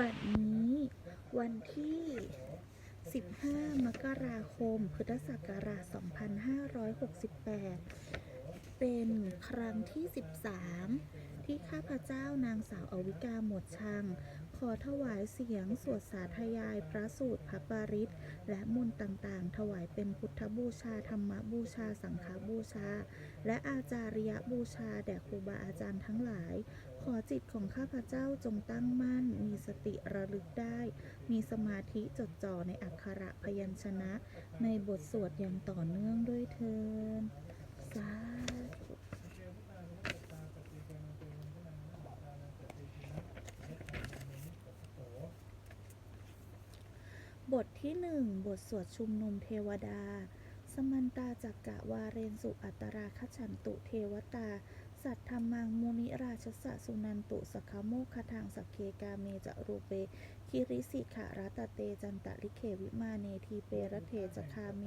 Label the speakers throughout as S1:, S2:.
S1: บัดนี้วันที่ 15 มกราคม พุทธศักราช 2568 เป็นครั้งที่ 13 ที่ข้าพเจ้านางสาวอวิกาหมวดชัง ขอถวายเสียงสวดสาธยายพระสูตรพระปริตและมนต์ต่างๆ ถวายเป็นพุทธบูชา ธรรมบูชา สังฆบูชา และอาจาริยบูชา แด่ครูบาอาจารย์ทั้งหลาย ขอจิตของข้าพเจ้าจงตั้งมั่น มีสติระลึกได้ มีสมาธิจดจ่อในอักขระพยัญชนะ ในบทสวดอย่างต่อเนื่องด้วยเทินสาธุบทที่หนึ่งบทสวดชุมนุมเทวดา สมันตาจักกะวาเรนสุอัตราคฉันตุเทวตา สัทธรรมังมุนิราชสะสุนันตุสคโมคทางสกเคกาเมจะรูเป คิริสิขะรัตเตจันตะลิเขวิมาเนทีเปรเทจคาเม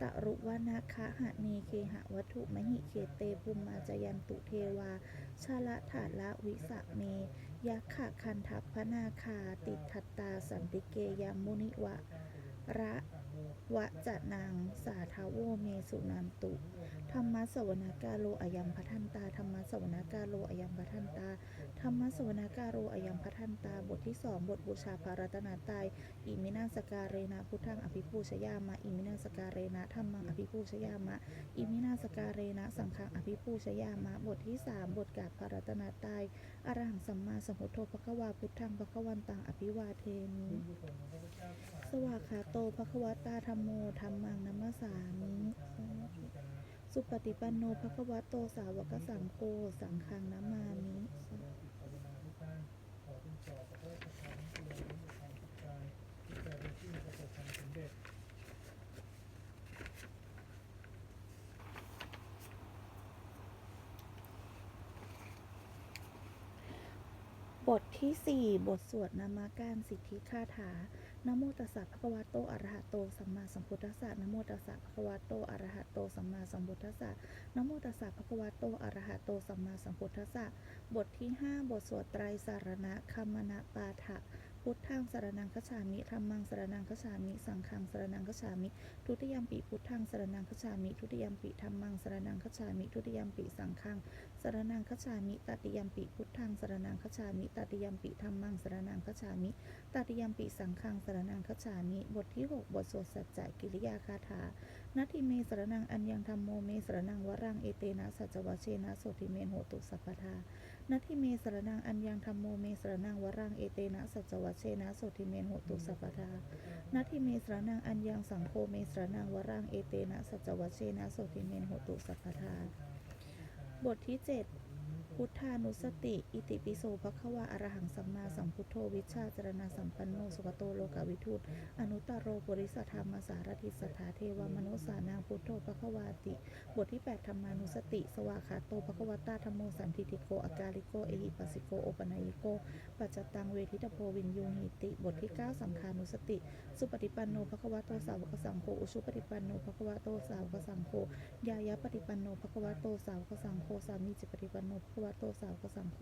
S1: ตะรุวนาคะหะเนเคหะวัตถุมหิเคเตภูมิมาจยันตุเทวา ชาละถาละวิสะเม ยักขะคันทัพพนาคาติทัตตาสันติเกยังมุนิวะระ วะจะนางสาทาโวเมสุนันตุ ธรรมะสวนากาโลอายัมพัทันตา ธรรมะสวนากาโลอายัมพัทันตา ธรรมะสวนากาโรอายัมพัทันตา บทที่สองบทบูชาพระรัตนตรัยอิมินาสการเรนะพุทธังอภิปูชยามะ อิมินาสการเรนะธรรมังอภิปูชยามะ อิมินาสการเรนะสังฆังอภิปูชยามะ บทที่สามบทกาบพระรัตนตรัยอรหังสัมมาสัมพุทโธภควาพุทธังภควันตังอภิวาเทมิ สวากขาโตภควตาธรรมโมธรรมังนัมสสามิสุปฏิปันโนภควโตสาวกสังโฆสังฆังนัมามิ บทที่ 4 บทสวดนามาการสิทธิคาถานโมตัสสะภะคะวะโตอะระหะโตสัมมาสัมพุทธัสสะนโมตัสสะภะคะวะโตอะระหะโตสัมมาสัมพุทธัสสะนโมตัสสะภะคะวะโตอะระหะโตสัมมาสัมพุทธัสสะบทที่ 5 บทสวดไตรสารณะคัมมนาปาฐะ พุทธังสรนังคฉามิธรรมังสรนังคฉามิ สังฆังสรนังคฉามิ ทุติยมปิพุทธังสรนังคฉามิ ทุติยมปิธรรมังสรนังคฉามิ ทุติยมปิสังฆังสรนังคฉามิ ตติยมปิพุทธังสรนังคฉามิ ตติยมปิธรรมังสรนังคฉามิ ตติยมปิสังฆังสรนังคฉามิ บทที่ 6 บทสวดสัจจะกิริยาคาถานาทิเมสรนังอัญญังธรรมโมเมสรนังวรังเอเตนะสัจจวเชนะโสติเมนโหตุสัพพทา นัทิเมสรนังอัญญังธรรมโมเมสรนังวรังเอเตนะสัจจวเชนะโสติเมนโหตุสัพพทานัทิเมสรนังอัญญังสังโฆเมสรนังวรังเอเตนะสัจจวเชนะโสติเมนโหตุสัพพทาบทที่7 พุทธานุสติ อิติปิโสภควาอรหังสัมมาสัมพุทโธวิชาจรณะสัมปันโนสุขโตโลกาวิทูตอนุตตรโรปุริสธรรมสารทิสัทธาเทวมนุสานังพุทโธภควาติ บทที่ 8 ธรรมานุสติ สวากขาโตภควตาธรรมโมสันทิติโกอากาลิโกเอหิปัสสิโกโอปนัยโกปัจจตังเวทิตโพวินยูหิติ บทที่ 9 สังขานุสติ สุปฏิปันโนภควโตสาวกสังโฆอุชุปฏิปันโนภควโตสาวกสังโฆยายะปฏิปันโนภควโตสาวกสังโฆสามีจิปฏิปันโนภควโตสาวกสังโฆ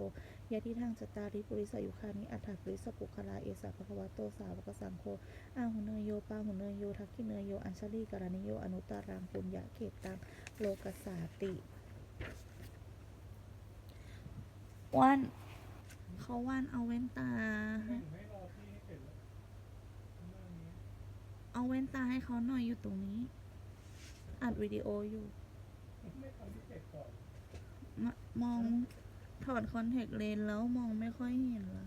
S1: ยะทิทางจตาริปุริสยุคานิอัฏฐปุริสปุคลาเอสาภควโตสาวกสังโฆอาหุเนยโยปาหุเนยโยทักขิเนยโยอัญชลีกรณิโยอนุตารังปุญญาเขตตังโลกสาติว่านเขาว่านเอาเว้นตา เอาเว้นตาให้เขาหน่อยอยู่ตรงนี้ อัดวิดีโออยู่ มมองถอดคอนแทคเลนส์แล้วมองไม่ค่อยเห็นละ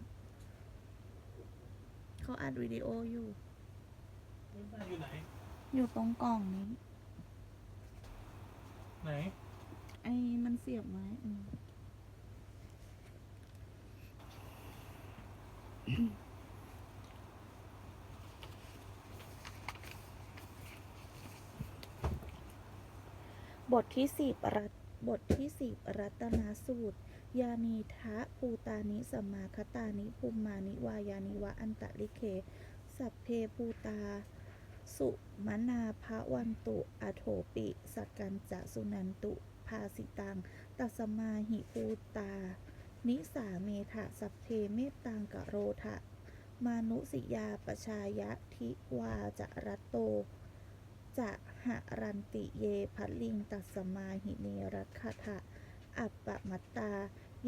S1: เขาอัดวิดีโออยู่
S2: เว้นตาอยู่ไหน
S1: อยู่ตรงกล่องนี้
S2: ไหน
S1: ไอ้มันเสียบไว้อืมบทที่สิบรัต บทที่สิบรัตนาสูตร ยานีทะปูตานิสมมาคตานิภูมานิวายานิวะอันตะลิเค สัพเพปูตา สุมนาภวันตุอโถปิสักกันจะสุนันตุภาสิตังตัสมาหิปูตา นิสาเมทะสัพเพเมตตังกะโรทะมานุสิยาปชายะทิวาจะรัตโต จะ หะรันติเยพัลลิงตัสมาหิเนรัคทะอัปปมัตตา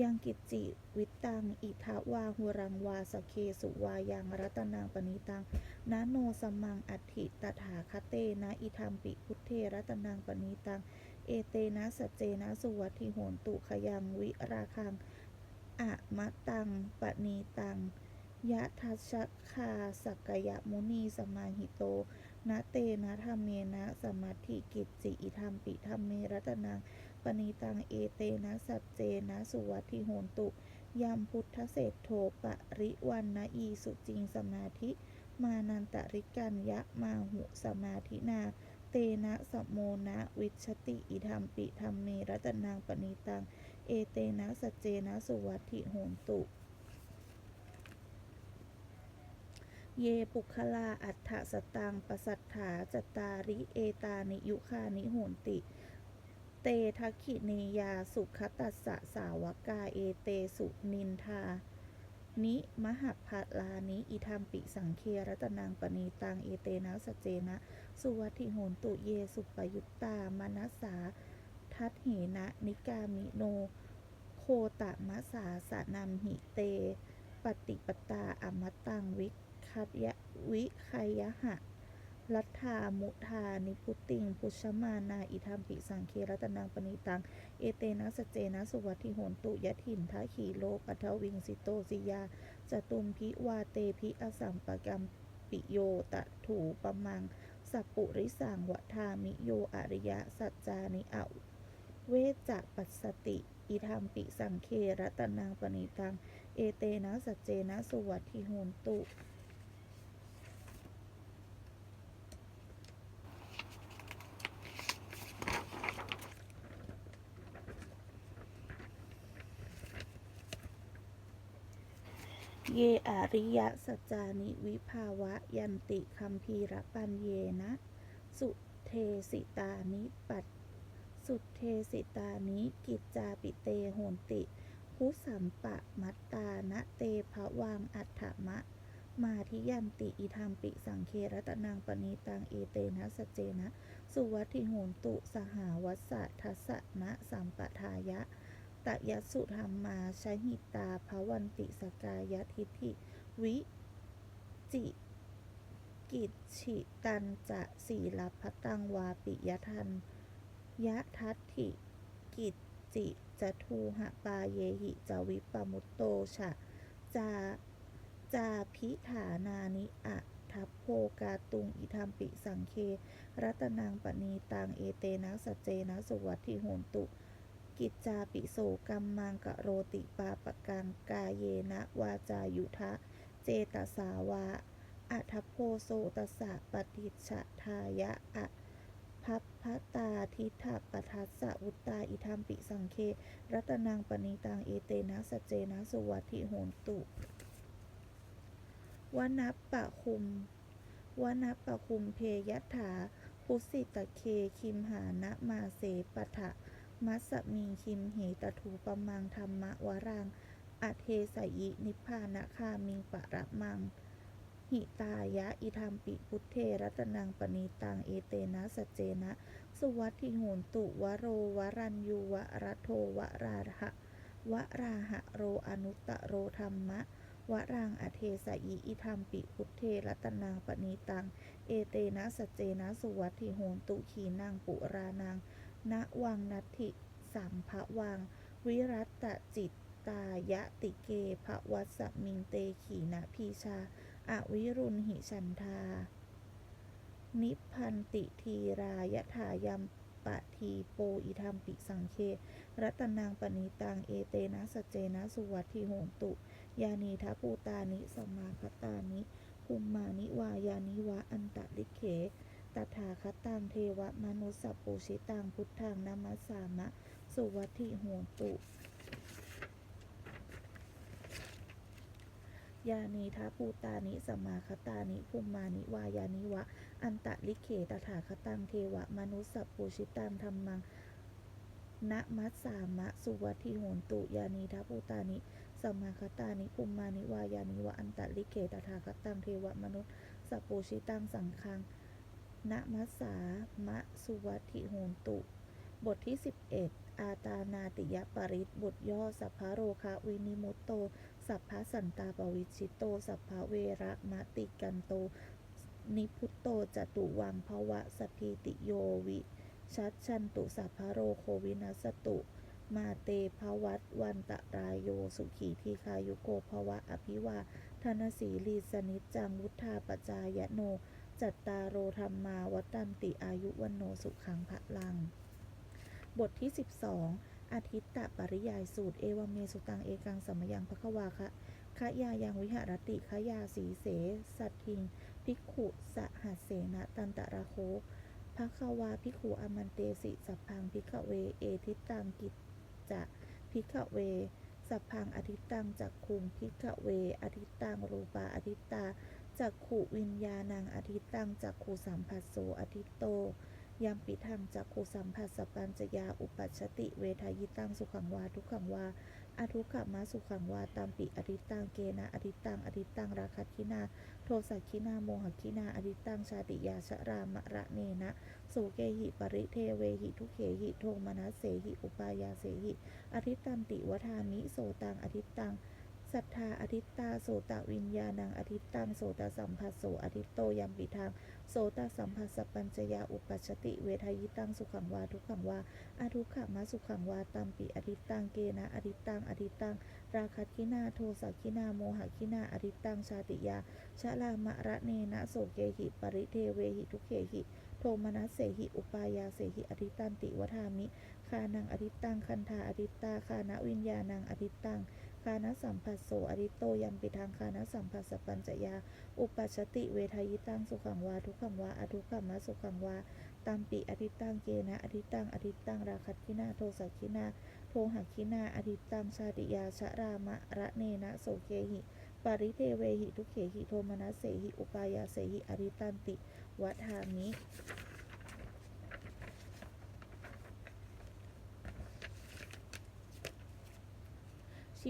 S1: ยังกิจจิวิตัง อิทาวาหุรังวาสเคสุวายังรัตนางปณิตังนาโนสมังอัติตถาคเตนะอิธรรมปิพุทเทรัตนางปณิตัง เอเตนะสัจเจนะสุวัติโหนตุขยังวิราคังอะมะตังปณีตังยะทัชคาสักกยมุนีสมาหิโต นะเตนะธรรมเมนะสมัติกิจจิอิธรรมปิธรรมเมรัตนังปณีตังเอเตนะสัจเจนะสุวัตถิโหนตุยัมพุทธเศษโทปริวันนะอีสุจิงสมาธิ มานันตริกัญยะมาหุสมาธินา เตนะสมโมนะวิชติอิธรรมปิธรรมเมรัตนังปณีตังเอเตนะสัจเจนะสุวัตถิโหนตุ เยปุคลาอัฏฐสตังปสัทธาจตาริเอตานิยุคานิโหนติ เตทักขิเนยาสุขตัสสะสาวกาเอเตสุนินทา นิมหัพาลานิอิธรรมปิสังเครัตนังปณีตังเอเตนะสเจนะ สุวัติโหนตุเยสุปยุตตามนัสสา ทัตเหนะนิกามิโน โคตะมะสาสะนัมหิเต ปฏิปตาอมตังวิ คัตยะวิคายหะลัทธามุทานิพุติง พุชมานาอิธรรมปิสังเครัตนังปณิตัง เอเตนะสเจนะสุวัติโหนตุยะถินทะขีโลปัทวิงสิโตสิยาจตุมพิวาเตพิอสัมปกรรมปิโยตะถูปมังสัปุริสังวทามิโยอริยสัจจานิอเวจะปัสสติ อิธรรมปิสังเครัตนังปณิตัง เอเตนะสัจเจนะสุวัติโหนตุ เยอริยสัจจานิวิภาวะยันติคัมภีรปัญเยนะ สุเทสิตานิปัตสุเทสิตานิกิจจาปิเตโหนติพุสัมปะมัตตานะเตภวังอัฏฐมะ มาทิยันติอิธรรมปิสังเครัตนังปณีตังเอเตนะสเจนะ สุวัติโหนตุสหาวัสสะทัสสะนะสัมปทายะ ตะยสุธรรมมาชหิตาภวันติสกายทิฏฐิวิจิกิจฉิตันจะสีลพตังวาปิยทันยะทัตถิกิจจิจะทูหะปาเยหิจวิปมุตโตชะจาจาพิฐานานิอะทัพโพกาตุงอิธรรมปิสังเค รัตนังปณีตังเอเตนะสจเจนะสุวัตถิโหนตุ กิจจาปิโสกัมมังกะโรติปาปะกังกาเยนะวาจายุทะ เจตสาวาอัทโพโสตสะปฏิชชทายะอะพัพพตาทิฏฐปทัสสะวุตตาอิธรรมปิสังเค รัตนังปณิตังเอเตนะสเจนะสุวัติโหนตุวนัปปะคุมวนัปปะคุมเพยัตถาปุสิตะเคคิมหานะมาเสปะทะ มัสสมิงคิมเหตถูปมังธรรมวรัง อเทสยิ นิพพานะคามิงปะระมัง หิตายะ อิธรรมปิพุทเทรัตนังปณีตัง เอเตนะสเจนะ สุวัติโหนตุวโรวรัญยูวรัตโทวราหะวราหะโรอนุตตโรธรรมะวรังอเทสยิอิธรรมปิพุทเทรัตนังปณีตัง เอเตนะสเจนะสุวัติโหนตุขีนางปุรานัง ณวังนัตถิสัมภวัง วิรัตตจิตตายะติเกภวัสมิงเตขีนะพีชาอวิรุณหิชันทา นิพพันติทีรายถายัมปะทีโปอิธรรมปิสังเค รัตนังปณิตัง เอเตนะสเจนะสุวัติโหตุ ยานีทัปูตานิสมมาคตานิ ภูมมานิวายานิวะ อันตะลิเข ตถาคตังเทวมนุสสปูชิตังพุทธังนามัสสามะ สุวัติโหตุยานีทาปูตานิสมมาคตานิภูมานิวายานิวะ อันตะลิเขตถาคตังเทวมนุสสปูชิตังธรรมังนะมัสสามะ สุวัติโหนตุยานีทาปูตานิสัมมาคตานิภูมานิวายานิวะอันตะลิเกตถาคตังเทวมนุษย์สัพปูชิตังสังคัง นมัสสามะสุวัติโหนตุ บทที่ 11 อาตานาติยปริตบทย่อ สัพพะโรคะวินิมุตโต สัพพะสันตาปวิชิตโต สัพพะเวระมะติกันโต นิพุตโตจตุวังภวะสพีติโยวิ ชัดชันตุสัพพะโรโควินัสตุ มาเตภวัตวันตรายโยสุขีทีคายุโกภวะอภิวาทนสีลีสนิจจังวุธาปจายโน จัตตารโรธรรมาวัตันติอายุวันโนสุขังพะลัง บทที่ 12 อาทิตตปริยายสูตร เอวเมสุตัง เอกังสัมยังภควาคะคะยายังวิหารติคะยาสีเส สัตทิงภิกขุสหัสเสนะตันตระโคภควาภิกขุอมันเตสิสัพพังภิกขเว เอทิตตังกิจจะภิกขเวสัพพังอทิตตังจักคุงภิกขเวอทิตตังรูปาอทิตตา จักขุวิญญาณังอทิตตังจักขุสัมผัสโสอทิตโตยัมปิทังจักขุสัมผัสสปัญจยาอุปัชติ เวทายิตังสุขังวาทุกขังวาอทุกขมาสุขังวาตามปิอทิตตังเกนะอทิตตังอทิตตังราคัคินา โทสักคินาโมหคินาอทิตตังชาติยาชรามะระเนนะสุเกหิปริเทเวหิทุเขหิโทมนัสเสหิอุปายาเสหิอทิตตันติวทามิโสตังอทิตตัง สัทธาอทิตตาโสตวิญญาณังอทิตตังโสตสัมผัสโสอทิตโตยัมปิทางโสตสัมผัสสปัญจยาอุปัชติ เวทายิตังสุขังวาทุกขังวาอาทุกขมาสุขังวาตัมปิอทิตตังเกนะอทิตตังอทิตตังราคัตคินาโทสักคินาโมหคินาอทิตตังชาติยาชะลามะระเนนะโสเกหิปริเทเวหิทุเขหิโทมนัสเสหิอุปายาเสหิอทิตันติวทามิคานังอทิตตังคันธาอทิตตาคานะวิญญาณังอทิตตังานะสัมผัสโสอทิโตยัมปิทางคานะสัมผัสสปัญจยา อุปัชติเวทายิตังสุขังวาทุกขังวาอทุกขมะสุขังวาตัมปิอทิตังเกนะอทิตังอทิตังราคัตคินาโทสักคินาโทหักคินาอทิตังชาติยาชะรามะระเนนะโสเกหิปาริเทเวหิทุเขหิโทมนัสเสหิอุปายาเสหิอริตันติวัฏามิ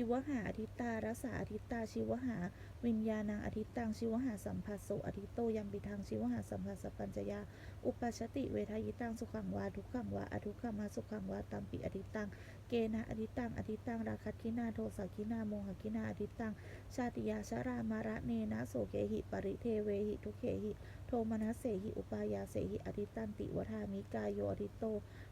S1: ชีวหาอทิตตารัสสาอทิตตาชีวหา วิญญาณังอทิตตังชีวหาสัมผัสโสอทิตโตยัมปิทังชีวหาสัมผัสสปัญจยา อุปัชติเวทายิตังสุขังวาทุกขังวาอทุกขมาสุขังวาตัมปิอทิตตังเกนะอทิตตังอทิตตังราคัตคินาโทสักินาโมหคินาอทิตตังชาติยาชรามาระเนนะโสเกหิปริเทเวหิทุเขหิโทมนัสเสหิอุปายาเสหิอทิตตันติวทามิกายโยอทิตโต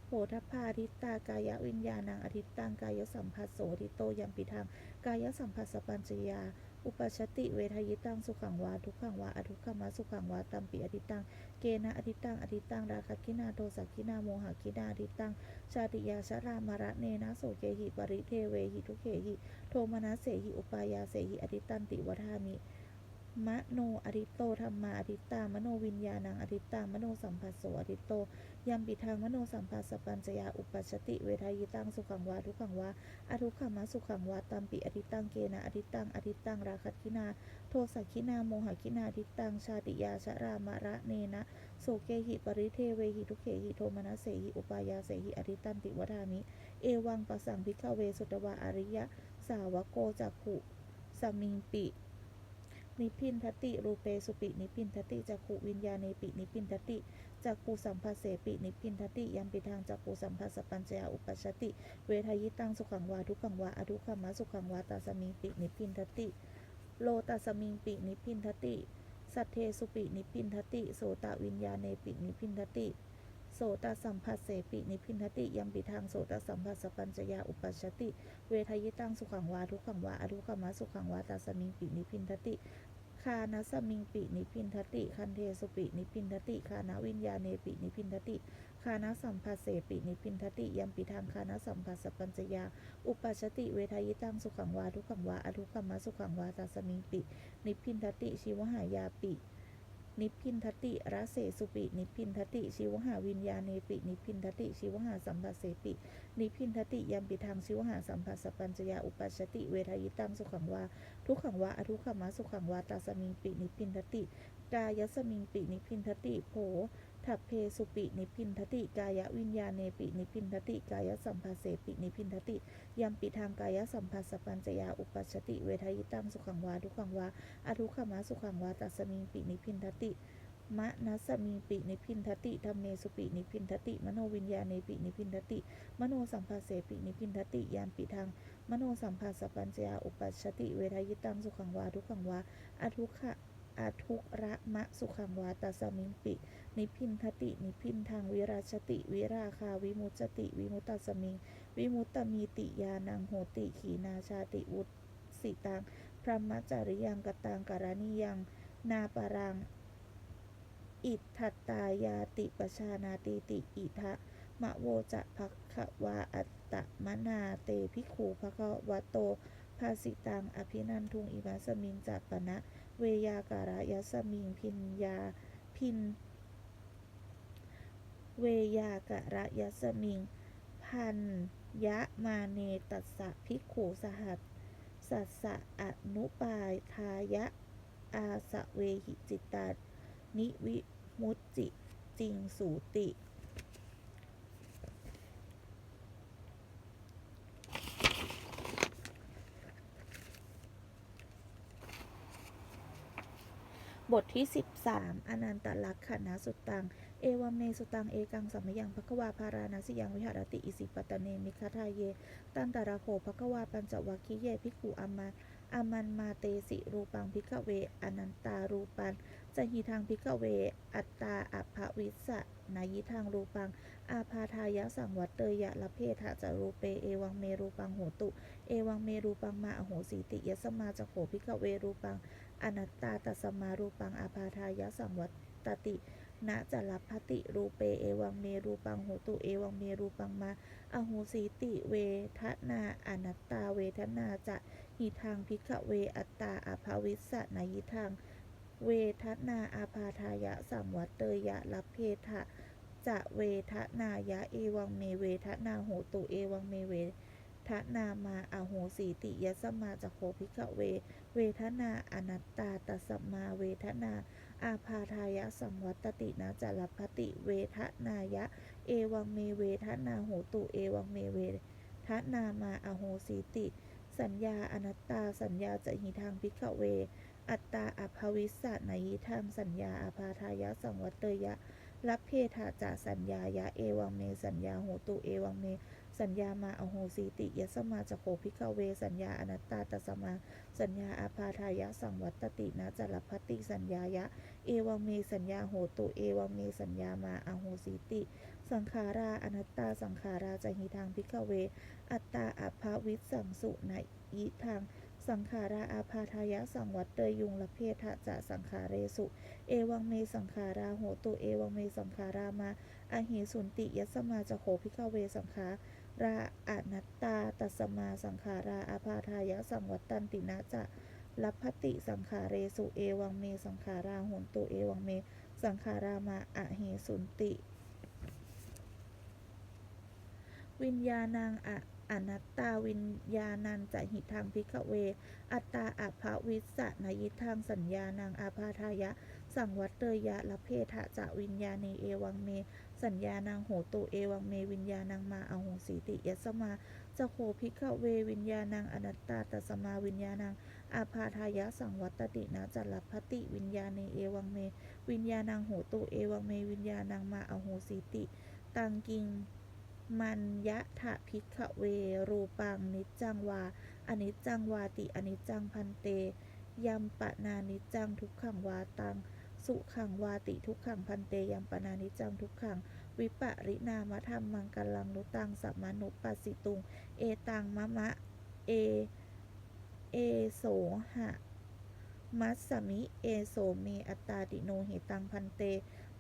S1: โหทัพพาทิตากายวิญญาณังอทิตตังกายสัมผัสโสอทิโตยัมปิทังกายสัมผัสสปัญจยา อุปชชติเวทายิตังสุขังวาทุกขังวาอทุกขมาสุขังวาตัมปิอทิตังเกนะอทิตังอทิตังราคัตคินาโทสักคินาโมหคินาอทิตังชาติยาชรามาระเนนะโสเกหิปริเทเวหิทุเขหิโทมนัสเสหิอุปายาเสหิอทิตันติวทามิมโนอทิตโตธรรมาอทิตตามโนวิญญาณังอทิตตามโนสัมผัสโสอทิโต ยัมปิทางมโนสัมผัสสปัญจยาอุปัชติเวทายตังสุขังวาทุขังวาอทุกขมะสุขังวาตัมปิอทิตังเกนะอทิตังอทิตังราคัตคินา โทสักคินาโมหคินาอทิตังชาติยาชรามะระเนนะโสเกหิปริเทเวหิทุเขหิโทมนัสเสหิอุปายาเสหิอทิตันติวทามิ เอวังปะสังพิกเวสุตวาอริยะสาวโกจักขุสมิงปิ นิพินทติ รูเปสุปิ นิพินทติจักขุวิญญาเนปิ นิพินทติจักขุสัมภเสปิ นิพินทติยัมปิทางจักขุสัมภาสปัญจยาอุปชติ เวทายิตังสุขังวาทุกขังวาอทุขมะสุขังวาตาสมิงปิ นิพินทติ โลตาสมิงปิ นิพินทติ สัทเทสุปิ นิพินทติ โสตวิญญาเนปิ นิพินทติโสตสัมผัสเสปินิพินทติยัมปิทางโสตสัมผัสสปัญจยาอุปัชติ เวทายิตังสุขังวาทุขังวาอทุขมะสุขังวาตาสมิงปินิพินทติ คานะสมิงปินิพินทติ คันเทสุปินิพินทติ คานะวิญญาเนปินิพินทติ คานะสัมภัสเสปินิพินทติยัมปิทางคานะสัมภัสสปัญจยา อุปัชติเวทายิตังสุขังวาทุกขังวาอทุกขมะสุขังวาตาสมิงปินิพินทติ ชีวหายาปิ นิพพินทติระเสสุปิ นิพพินทติชีวหาวิญญาเนปิ นิพพินทติชีวหาสัมผัสเสปิ นิพพินทติยัมปิทางชีวหาสัมผัสสปัญจยาอุปัชชติ เวทายิตังสุขังวา ทุกขังวาอทุกขมะสุขังวาตาสมิงปิ นิพพินทติกายสมิงปิ นิพพินทติ โผ ทัพเพสุปินิพินทติกายวิญญาเนปินิพินทติกายสัมภาเสปินิพินทติยัมปิทางกายสัมภัสสปัญจยาอุปัชติเวทยิตังสุขังวาทุขังวาอทุขมะสุขังวาตัสสมิงปินิพินทติมะนัสสมิปินิพินทติธรรมเมสุปินิพินทติ มโนวิญญาเนปินิพินทติ มโนสัมภาเสปินิพินทติยามปิทางมโนสัมภาสปัญจยาอุปัชติ เวทยิตังสุขังวาทุขังวาอทุขะอทุระมะสุขังวาตัสสมิงปิ นิพินทติ นิพินทางวิราชติ วิราคาวิมุตจติ วิมุตตสมิง วิมุตตมีติยานังโหติ ขีนาชาติวุตสิตัง พรหมจริยังกตังการณิยัง นาปารัง อิทธัตตายาติปชานาติติ อิทะมะโวจะภควาอัตตมนาเตภิขูภควะโตภาสิตัง อภินันทุง อิมัสมิงจัตปนะ เวยาการะยัสมิง พินยา พิน เวยากะระยัสมิง พันยะมาเนตัสสะภิกขุสหัสสัสสะอนุปายทายะ อาสะเวหิจิตตานิวิมุตจิจิงสูติ บทที่ 13 อนันตลักขณะสุตตัง เอวัมเมสุตัง เอกังสัมมยังภควาภารานาสิยังวิหารติอิสิปตเนมิคทาเย ตันตระโขภควาปัญจวัคคิเยภิกขุอามาอามันมาเตสิรูปังพิกเว อนันตารูปันจะหิทางพิกเว อัตตาอภวิสสะนายิทางรูปัง อาพาทายะสังวัตเตยะละเพทะจะรูเปเอวังเมรูปังโหตุ เอวังเมรูปังมาอโหสีติยสมาจะโขพิกเวรูปัง อนัตตาตัสมารูปังอาพาทายะสังวัตติ นะจะลับพติรูเปเอวังเมรูปังโหตุเอวังเมรูปังมาอโหสีติเวทนาอนัตตาเวทนาจะหิทางพิกเวอัตตาอภาวิสสะนายิทางเวทนาอาพาทายะสัมวัตเตยะลัพเพทะจะเวทนายะเอวังเมเวทนาโหตุเอวังเมเวทนามาอโหสีติยสมาจะโคพิกเว เวทนาอนัตตาตัสมาเวทนา อาพาทายะสัมวัตตินะจารพติเวทนายะ เอวังเมเวทนาโหตุเอวังเมเวทนามาอโหสีติ สัญญาอนัตตาสัญญาจะหิทางพิกเว อัตตาอภวิสสะนยิทางสัญญาอาพาทายะสังวัตเตยะรับเพทาจาสัญญายะเอวังเมสัญญาโหตุเอวังเม สัญญามาอโหสีติยสมาจะโคพิกเว สัญญาอนัตตาตสมา สัญญาอาพาทายะสังวัตตินะจารพติสัญญายะ เอวังเมสัญญาโหตุเอวังเมสัญญามาอโหสีติ สังขาราอนัตตาสังขาราจะหิทางพิกเว อัตตาอภาวิสังสุนยิทางสังขาราอาพาทายะสังวัตเตยยุงละเพทะจะสังขาเรสุ เอวังเมสังขาราโหตุเอวังเมสังขารามาอหิสุนติยสมาจะโขพิกเวสังขา ราอนัตตาตัสมาสังขาราอาพาทายะสังวัตตันตินะจะลัพพติสังขาเรสุเอวังเมสังขาราโหตุเอวังเม สังขารามาอะเหสุนติ วิญญาณังอะอนัตตาวิญญาณันจะหิทางพิกเว อัตตาอัภวิสะนยิทางสัญญานังอาพาทายะ สังวัตเตยะละเพทะจะวิญญาเนเอวังเม สัญญานังโหตุเอวังเมวิญญาณังมาอโหสีติยสมาจะโคพิกเววิญญาณังอนัตตาตัสมาวิญญาณังอาพาทายะสังวัตตินะจัลลพติวิญญาเนเอวังเม วิญญาณังโหตุเอวังเมวิญญาณังมาอโหสีติ ตังกิงมันยะทะพิกเวรูปังนิจจังวาอนิจจังวาติอนิจจังพันเตยัมปะนานิจจังทุกขังวาตัง สุขังวาติทุกขังพันเตยัมปนานิจจังทุกขัง วิปริณามธรรมมังกลังนุตังสัมมานุปัสสิตุง เอตังมะมะ เอ เอโสหะ มัสสมิ เอโสเมอัตตาติโนเหตังพันเต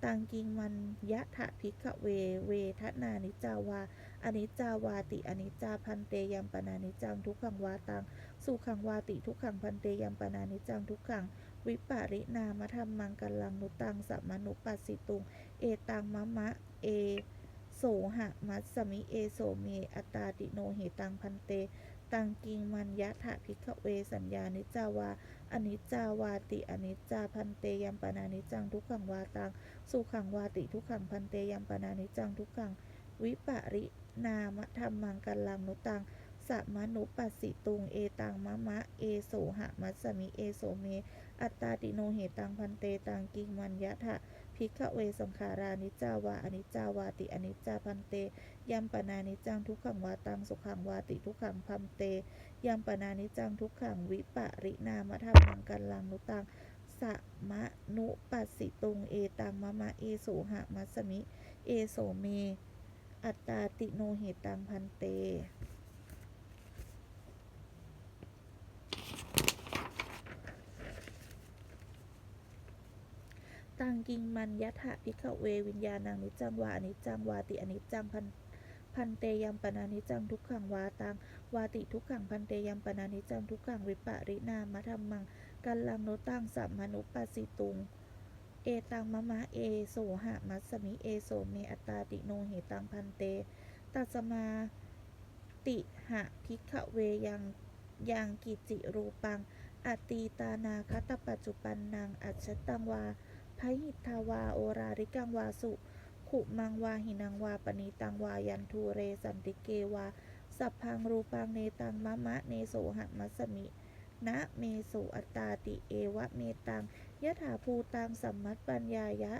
S1: ตังกิงมันยะทะพิกเวเวทนานิจาวาอนิจจาวาติอนิจจาพันเตยัมปนานิจจังทุกขังวาตัง สุขังวาติทุกขังพันเตยัมปนานิจจังทุกขัง วิปาริณามธรรมังกัลังนุตังสัมมนุปัสสิตุง เอตังมะมะ เอ โสหะมัสสมิเอโสเมอัตาติโนเหตังพันเต ตังกิงมันยะถะพิกเวสัญญานิจาวาอนิจจาวาติอนิจจาพันเตยัมปนานิจังทุกขังวาตัง สุขังวาติทุกขังพันเตยัมปนานิจังทุกขัง วิปรินามธรรมังกัลลังนุตังสัมนุปัสสิตุง เอตังมะมะ เอโสหะมัสสมิ เอโสเม อัตตาติโนเหตังพันเตตังกิงมันยะถะพิกเวสังขารานิจาวาอนิจาวาติอนิจจาพันเตยัมปนานิจังทุกขังวาตังสุขังวาติทุกขังพัมเตยัมปนานิจังทุกขังวิปรินามธรรมังกัลลังนุตังสะมะนุปัสสิตุงเอตังมะมะเอโสหะมัสสมิ เอโสเม อัตตาติโนเหตังพันเต ตังกิงมันยะถะพิกเววิญญาณังนิจังวาอนิจังวาติอนิจังพันพันเตยัมปนานิจังทุกขังวาตังวาติทุกขังพันเตยัมปนานิจังทุกขังวิปริณามะธรรมังกัลลังโนตังสัมมนุปัสสิตุงเอตังมะมะเอโสหะมัสมิเอโสเมอัตตาติโนเหตังพันเตตัสมาติหะพิกเวยังยังกิจิรูปังอตีตานาคตปัจจุปันนังอัจฉตังวา พหิทธาวาโอราริกังวาสุ ขุมังวาหินังวาปณีตังวายันทูเรสันติเกวา สัพพังรูปังเนตังมะมะเนโสหะมัสมินะเมโสอัตตาติเอวะเมตังยะถาภูตังสัมมัตปัญญายะ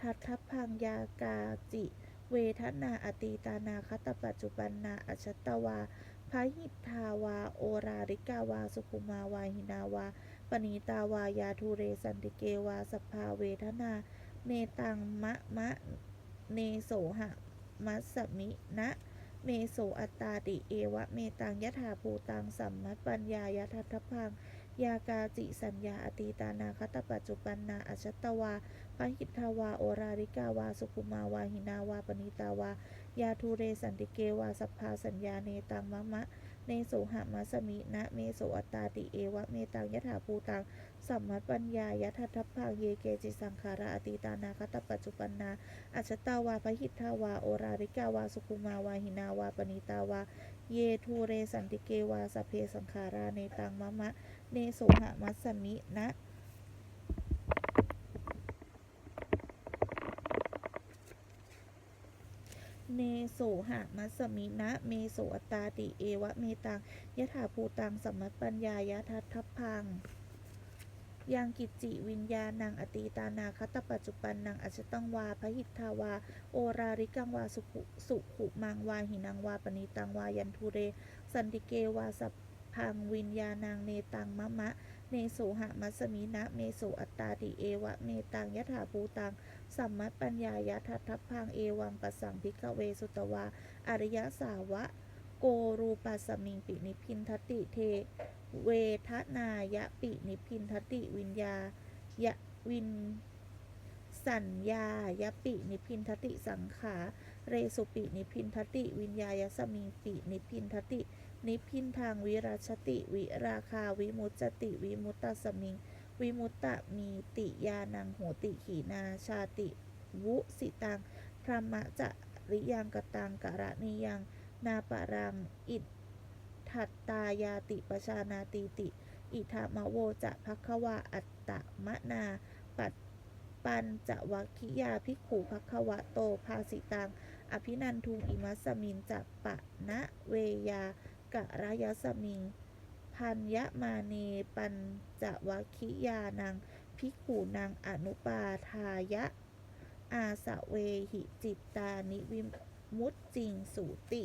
S1: ทัตถพังยากาจิ เวทนาอตีตานาคตปัจจุบันนาอัจฉตวาพหิทธาวา โอราริกาวา สุขุมาวาหินาวา ปณีตาวายาทูเรสันติเกวาสภาเวทนา เนตังมะมะเนโสหะมัสมินะเมโสอัตตาติเอวะเมตังยถาภูตังสัมมัตปัญญายะทัตถพังยากาจิสัญญาอตีตานาคตปัจจุปันนาอัจฉตวาพหิทาวาโอราริกาวาสุขุมาวาหินาวาปณีตาวา ยาทูเรสันติเกวาสภาสัญญาเนตังมะมะ เนโสหะมัสมินะเมโสอัตตาติเอวะเมตังยะถาภูตังสัมมัตปัญญายะทัตถพังเยเกจิสังขาราอติตานาคตปัจจุปันนาอัจฉตาวาพหิทธาวาโอราริกาวาสุขุมาวาหินาวาปณิตาวา เยทูเรสันติเกวาสเพสังขาราเนตังมะมะเนโสหะมัสสมินะ เนโสหะมัสมินะ เมโสอัตตาติเอวะเมตังยะถาภูตังสัมมัปัญญายะทัตถพังยังกิจจิวิญญาณังอตีตานาคตปัจจุบันนังอจตังวาพหิทธาวา โอราริกังวาสุขุสุขุมังวาหินังวาปณีตังวายันทุเร สันติเกวาสัพพังวิญญาณังเนตังมะมะ เนโสหะมัสสมินะ เมโสอัตตาติเอวะเมตังยะถาภูตัง สัมมัตปัญญายะทัตถพังเอวังปัสสังพิกเวสุตวา อริยสาวะ โกรูปัสสมิงปินิพินทติเท เวทนายะปินิพินทติวิญญายะวินสัญญายะปินิพินทติสังขา เรสุปินิพินทติ วิญญายสมิงปินิพินทติ นิพินทางวิราชติ วิราคาวิมุตจติ วิมุตตสมิง วิมุตตะมีติยานังโหติขีนาชาติ วุสิตังพระมะจะริยังกตังกะระนิยัง นาปรัง อิทถัตตายาติปชานาตีติ อิทามะโวจะพักควาอัตตะมะนาปัดปันจะวัคคิยาภิกขุพักวะโตภาสิตัง อภินันทุงอิมัสสมินจะปะนะเวยากะระยะสมิง พันยะมาเนปัญจวัคคิยานังพิกขุนางอนุปาทายะ อาสะเวหิจิตตานิวิมุตจิงสูติ